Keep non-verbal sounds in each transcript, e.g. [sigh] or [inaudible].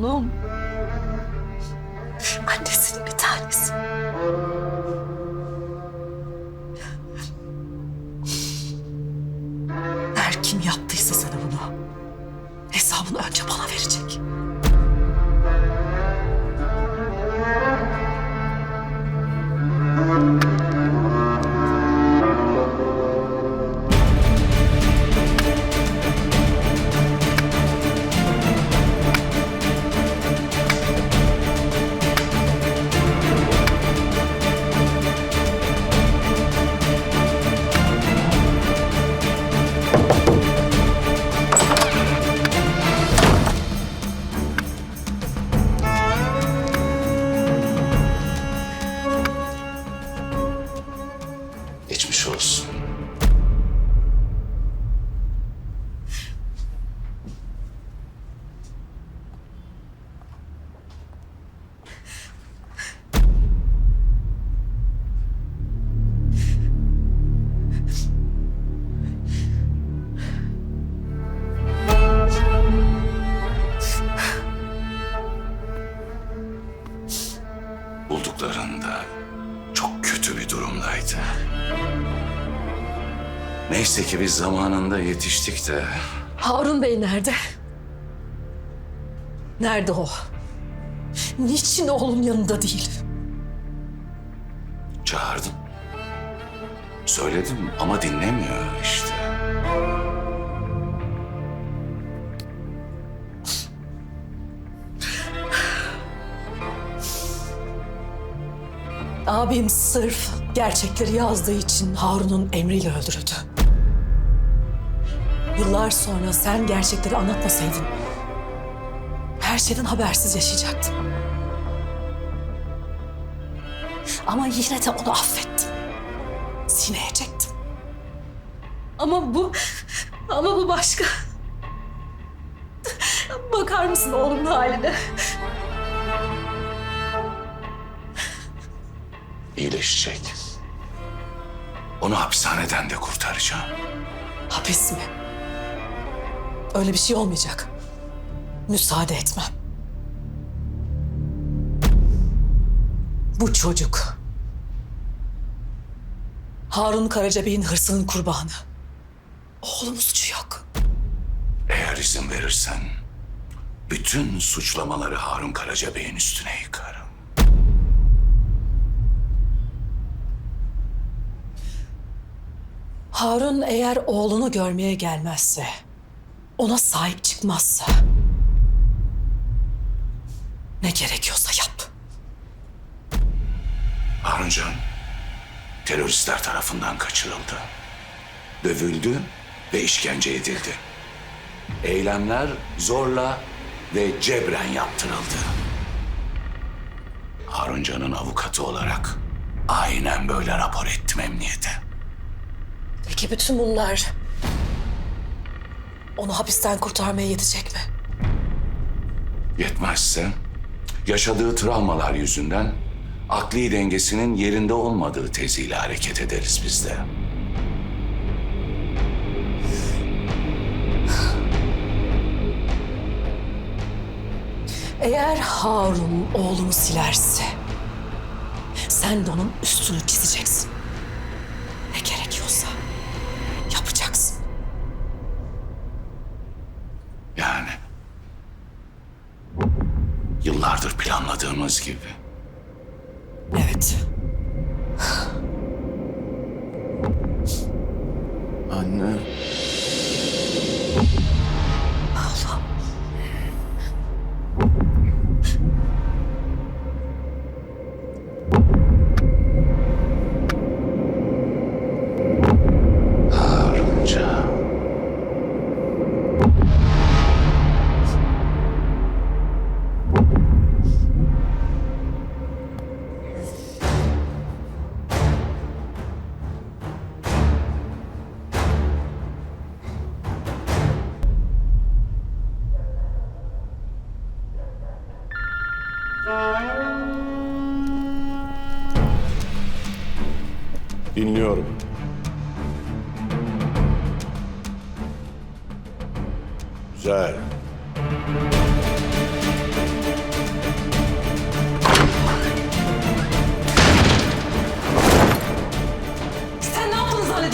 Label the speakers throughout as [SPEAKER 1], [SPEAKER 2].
[SPEAKER 1] Oğlum. Annesinin bir tanesi. Her kim yaptıysa sana bunu hesabını önce bana verecek.
[SPEAKER 2] Neyse ki biz zamanında yetiştik de
[SPEAKER 1] Harun Bey nerede? Nerede o? Niçin oğlum yanında değil?
[SPEAKER 2] çağırdım. Söyledim ama dinlemiyor işte.
[SPEAKER 1] Abim sırf gerçekleri yazdığı için Harun'un emriyle öldürüldü. Yıllar sonra sen gerçekleri anlatmasaydın her şeyden habersiz yaşayacaktın. Ama yine de onu affettim. Sineye çektim. Ama bu, ama bu başka. Bakar mısın oğlumun haline?
[SPEAKER 2] İyileşecek. Onu hapishaneden de kurtaracağım.
[SPEAKER 1] Hapis mi? Öyle bir şey olmayacak. Müsaade etmem. Bu çocuk. Harun Karacabey'in hırsının kurbanı. Oğlumun suçu yok.
[SPEAKER 2] Eğer izin verirsen bütün suçlamaları Harun Karacabey'in üstüne yıkarım.
[SPEAKER 1] Harun eğer oğlunu görmeye gelmezse, ona sahip çıkmazsa... Ne gerekiyorsa yap.
[SPEAKER 2] Haruncan teröristler tarafından kaçırıldı. Dövüldü ve işkence edildi. Eylemler zorla ve cebren yaptırıldı. Haruncan'ın avukatı olarak aynen böyle rapor ettim emniyete.
[SPEAKER 1] Peki bütün bunlar onu hapisten kurtarmaya yetecek mi?
[SPEAKER 2] Yetmezse yaşadığı travmalar yüzünden akli dengesinin yerinde olmadığı teziyle hareket ederiz biz de.
[SPEAKER 1] Eğer Harun oğlunu silerse sen de onun üstünü çizeceksin.
[SPEAKER 2] Planladığımız gibi.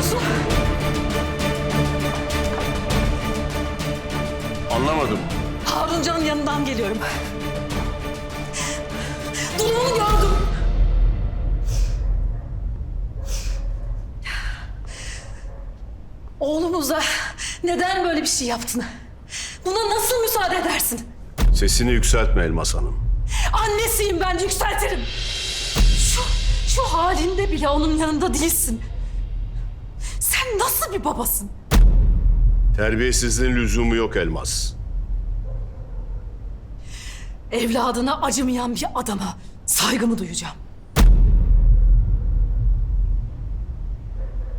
[SPEAKER 1] istiyorsun?
[SPEAKER 2] Anlamadım.
[SPEAKER 1] Haruncan'ın
[SPEAKER 2] yanından
[SPEAKER 3] geliyorum. Durumunu gördüm.
[SPEAKER 1] Oğlumuza neden böyle bir şey yaptın? Buna nasıl müsaade edersin?
[SPEAKER 3] Sesini yükseltme Elmas Hanım.
[SPEAKER 1] Annesiyim ben yükseltirim. Şu, şu halinde bile onun yanında değilsin. Sen nasıl bir babasın?
[SPEAKER 3] Terbiyesizliğin lüzumu yok Elmas.
[SPEAKER 1] Evladına acımayan bir adama saygımı duyacağım.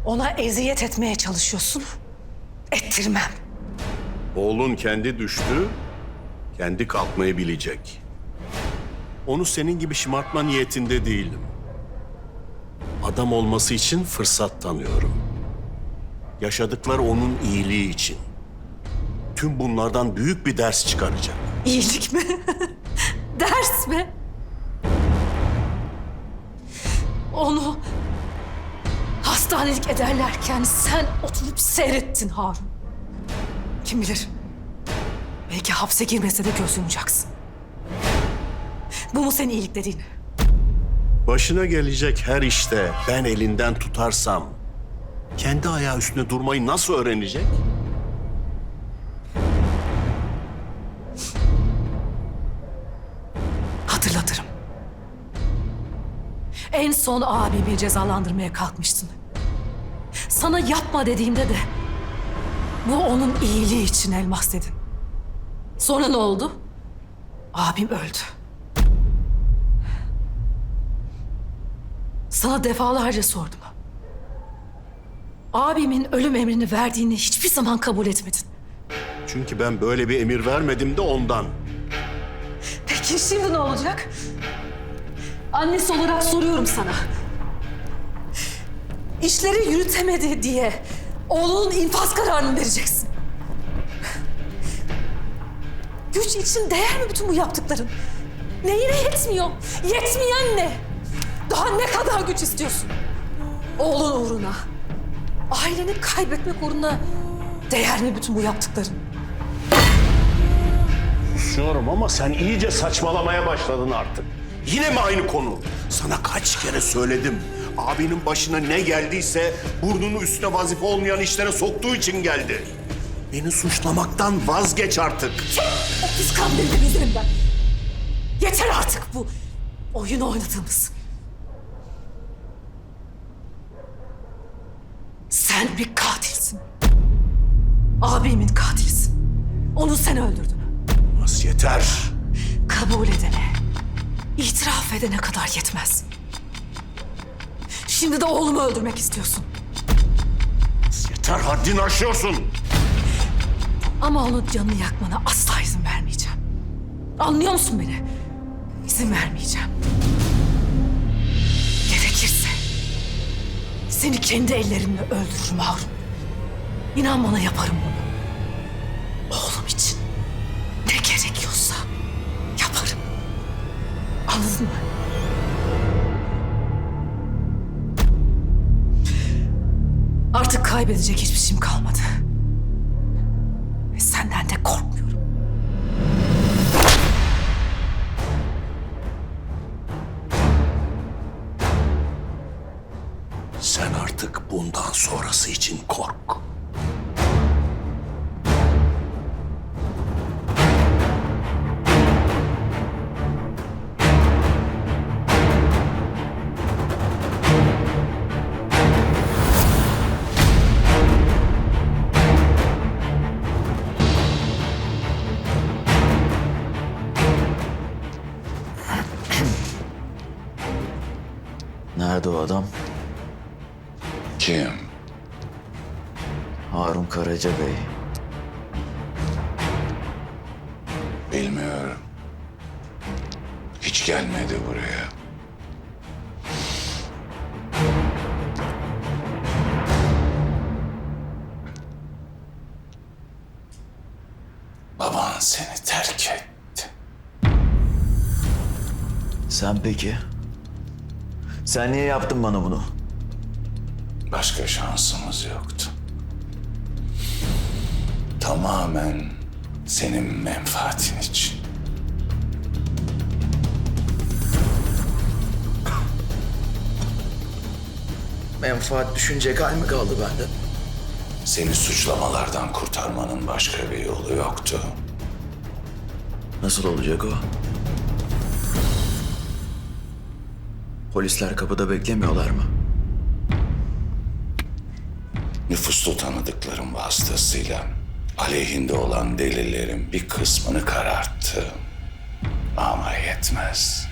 [SPEAKER 1] Ona eziyet etmeye çalışıyorsun. Ettirmem.
[SPEAKER 3] Oğlun kendi düştü, kendi kalkmayı bilecek. Onu senin gibi şımartma niyetinde değilim. Adam olması için fırsat tanıyorum. Yaşadıkları onun iyiliği için. Tüm bunlardan büyük bir ders çıkaracak.
[SPEAKER 1] İyilik mi? [laughs] Ders mi? Onu hastanelik ederlerken sen oturup seyrettin Harun. Kim bilir? Belki hapse girmese de göz yumacaksın. Bu mu senin iyilik dediğin?
[SPEAKER 3] Başına gelecek her işte ben elinden tutarsam kendi ayağı üstünde durmayı nasıl öğrenecek?
[SPEAKER 1] Hatırlatırım. En son abimi cezalandırmaya kalkmıştın. Sana yapma dediğimde de bu onun iyiliği için elmas dedin. Sonra ne oldu? Abim öldü. Sana defalarca sordum. Abimin ölüm emrini verdiğini hiçbir zaman kabul etmedin.
[SPEAKER 3] Çünkü ben böyle bir emir vermedim de ondan.
[SPEAKER 1] Peki şimdi ne olacak? Annesi olarak soruyorum sana. İşleri yürütemedi diye oğlunun infaz kararını vereceksin. Güç için değer mi bütün bu yaptıkların? Neyine yetmiyor? Yetmeyen ne? Daha ne kadar güç istiyorsun? Oğlun uğruna, aileni kaybetmek uğruna değer mi bütün bu yaptıkların?
[SPEAKER 3] Susuyorum ama sen iyice saçmalamaya başladın artık. Yine mi aynı konu? Sana kaç kere söyledim. Abinin başına ne geldiyse burnunu üstüne vazife olmayan işlere soktuğu için geldi. Beni suçlamaktan vazgeç artık.
[SPEAKER 1] O pis kan benim üzerimden. Yeter artık bu oyun oynadığımız. Sen bir katilsin. Abimin katilisin. Onu sen öldürdün.
[SPEAKER 3] Mas yeter.
[SPEAKER 1] Kabul edene, itiraf edene kadar yetmez. Şimdi de oğlumu öldürmek istiyorsun.
[SPEAKER 3] Yeter haddini aşıyorsun.
[SPEAKER 1] Ama onun canını yakmana asla izin vermeyeceğim. Anlıyor musun beni? İzin vermeyeceğim. Seni kendi ellerimle öldürürüm Harun. İnan bana yaparım bunu. Oğlum için ne gerekiyorsa yaparım. Anladın mı? Artık kaybedecek hiçbir şeyim kalmadı.
[SPEAKER 3] Sonrası için kork.
[SPEAKER 4] Nerede o adam?
[SPEAKER 2] Kim?
[SPEAKER 4] Harun Karaca Bey.
[SPEAKER 2] Bilmiyorum. Hiç gelmedi buraya. Baban seni terk etti.
[SPEAKER 4] Sen peki? Sen niye yaptın bana bunu?
[SPEAKER 2] Başka şansımız yoktu. Tamamen senin menfaatin için.
[SPEAKER 4] Menfaat düşünecek hal mi kaldı bende?
[SPEAKER 2] Seni suçlamalardan kurtarmanın başka bir yolu yoktu.
[SPEAKER 4] Nasıl olacak o? Polisler kapıda beklemiyorlar mı?
[SPEAKER 2] Nüfusta tanıdıklarım vasıtasıyla aleyhinde olan delillerin bir kısmını kararttı. Ama yetmez.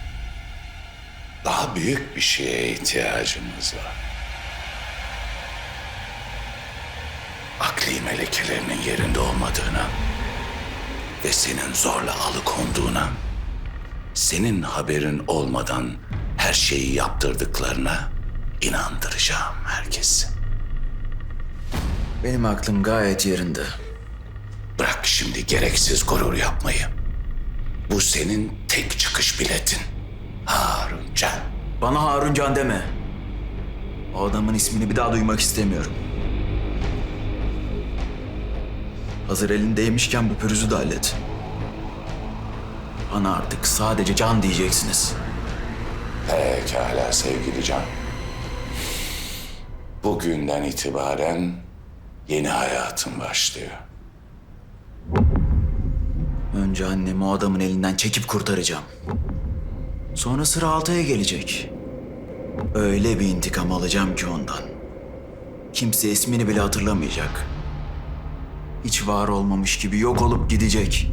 [SPEAKER 2] Daha büyük bir şeye ihtiyacımız var. Akli melekelerinin yerinde olmadığına ve senin zorla alıkonduğuna, senin haberin olmadan her şeyi yaptırdıklarına inandıracağım herkesi.
[SPEAKER 4] Benim aklım gayet yerinde.
[SPEAKER 2] Bırak şimdi gereksiz gurur yapmayı. Bu senin tek çıkış biletin. Haruncan.
[SPEAKER 4] Bana Harun Can deme. O adamın ismini bir daha duymak istemiyorum. Hazır elindeymişken bu pürüzü de hallet. Bana artık sadece Can diyeceksiniz.
[SPEAKER 2] Pekala sevgili Can. Bugünden itibaren yeni hayatın başlıyor.
[SPEAKER 4] Önce annemi o adamın elinden çekip kurtaracağım. Sonra sıra Altay'a gelecek. Öyle bir intikam alacağım ki ondan. Kimse ismini bile hatırlamayacak. Hiç var olmamış gibi yok olup gidecek.